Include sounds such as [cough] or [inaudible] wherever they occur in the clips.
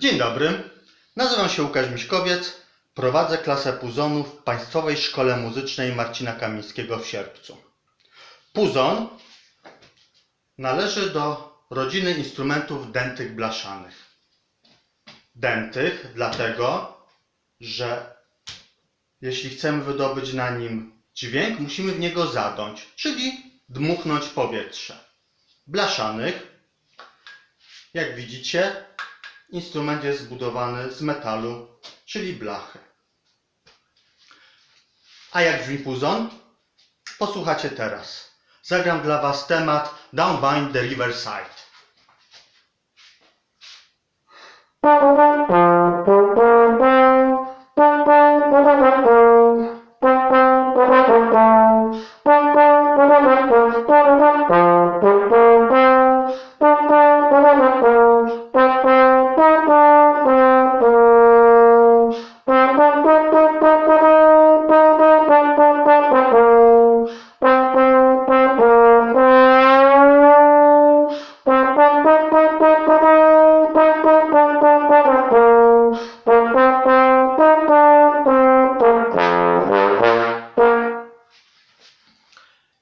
Dzień dobry, nazywam się Łukasz Miśkowiec, prowadzę klasę puzonów w Państwowej Szkole Muzycznej Marcina Kamińskiego w Sierpcu. Puzon należy do rodziny instrumentów dętych blaszanych. Dętych dlatego, że jeśli chcemy wydobyć na nim dźwięk, musimy w niego zadąć, czyli dmuchnąć powietrze. Blaszanych, jak widzicie, instrument jest zbudowany z metalu, czyli blachy. A jak brzmi puzon? Posłuchacie teraz. Zagram dla Was temat Down by the Riverside. [laughs]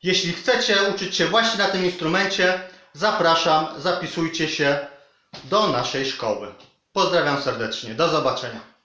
Jeśli chcecie uczyć się właśnie na tym instrumencie, zapraszam, zapisujcie się do naszej szkoły. Pozdrawiam serdecznie. Do zobaczenia.